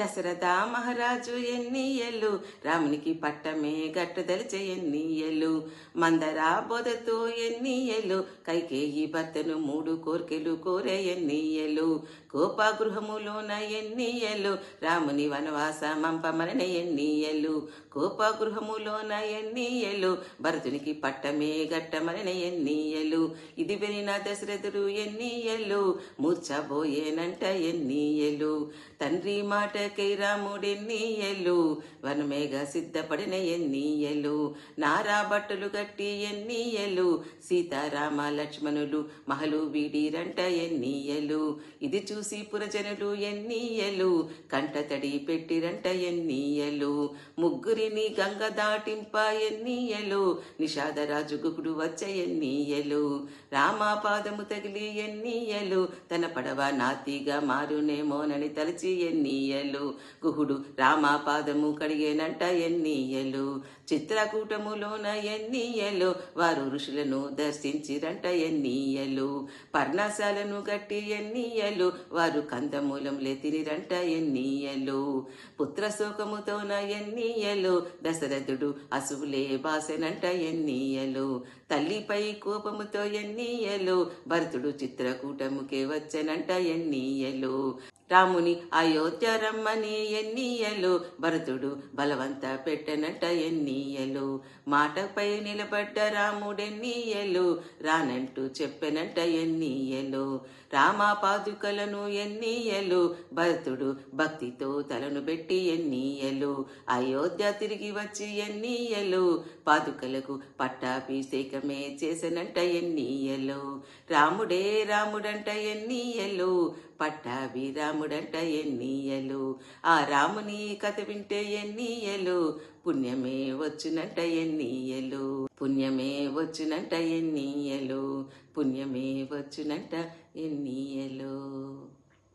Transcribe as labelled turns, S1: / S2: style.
S1: దశరథ మహారాజు ఎన్నియలు రామునికి పట్టమే గట్టుదలిచే ఎన్నియలు మందర బోధతో ఎన్నియలు కైకేయి భర్తను మూడు కోర్కెలు కోరే ఎన్నియలు కోపగృహములోన ఎన్నియలు రాముని వనవాస మంపమరణ ఎన్నియలు కోపగృహములోన ఎన్నియలు భరతునికి పట్టమే గట్టమరణ ఎన్నియలు ఇది వినిన దశరథుడు ఎన్నియలు మూర్చబోయేనంట ఎన్నియలు తండ్రి మాట మాటకై రాముడెన్నీయలు వనమేఘ సిద్ధపడిన ఎన్నీయలు? నారా బట్టలు కట్టి ఎన్నియలు? సీతారామ లక్ష్మణులు మహలు వీడిరంట ఎన్నియలు? ఇది చూసి పురజనులు ఎన్నియలు? కంటతడి పెట్టిరంట ఎన్నియలు? ముగ్గురిని గంగ దాటింప ఎన్నియలు? నిషాదరాజు గుకుడు వచ్చ ఎన్నీయలు? రామాపాదము తగిలి ఎన్నీయలు? తన పడవ నాతిగా మారునేమోనని తలచి ఎన్నియలు? గుహుడు రామాపాదము కడిగేనంట ఎన్నియలు? చిత్రకూటములోన ఎన్నియలు? వారు ఋషులను దర్శించిరంట ఎన్నియలు. పర్ణశాలను గట్టి ఎన్నియలు? వారు కందమూలం లేతిరిరంట ఎన్నియలు. పుత్రశోకముతోన ఎన్నియలు? దశరథుడు అసువులే బాసెనంట ఎన్నియలు. తల్లిపై కోపముతో ఎన్నియలు? భరతుడు చిత్రకూటముకే వచ్చనంట ఎన్నియలు. రాముని అయోధ్య రమ్మని ఎన్నియలు భరతుడు బలవంత పెట్టనట ఎన్నియలు. మాటపై నిలబడ్డ రాముడెన్నీయలు రానంటూ చెప్పెనంట ఎన్నీయలు. రామ పాదుకలను ఎన్నియలు భరతుడు భక్తితో తలను పెట్టి ఎన్నియలు. అయోధ్య తిరిగి వచ్చి ఎన్నియలు పాదుకలకు పట్టాభిషేకమే చేసనంట ఎన్నీయలు. రాముడే రాముడంట ఎన్నియలు పట్టాభి రాముడంట ఎన్నియలు. ఆ రాముని కథ వింటే ఎన్నియలు. పుణ్యమే వచ్చునంట ఎన్నియలు. పుణ్యమే వచ్చునంట ఎన్నియలు. పుణ్యమే వచ్చునంట ఎన్నియలు.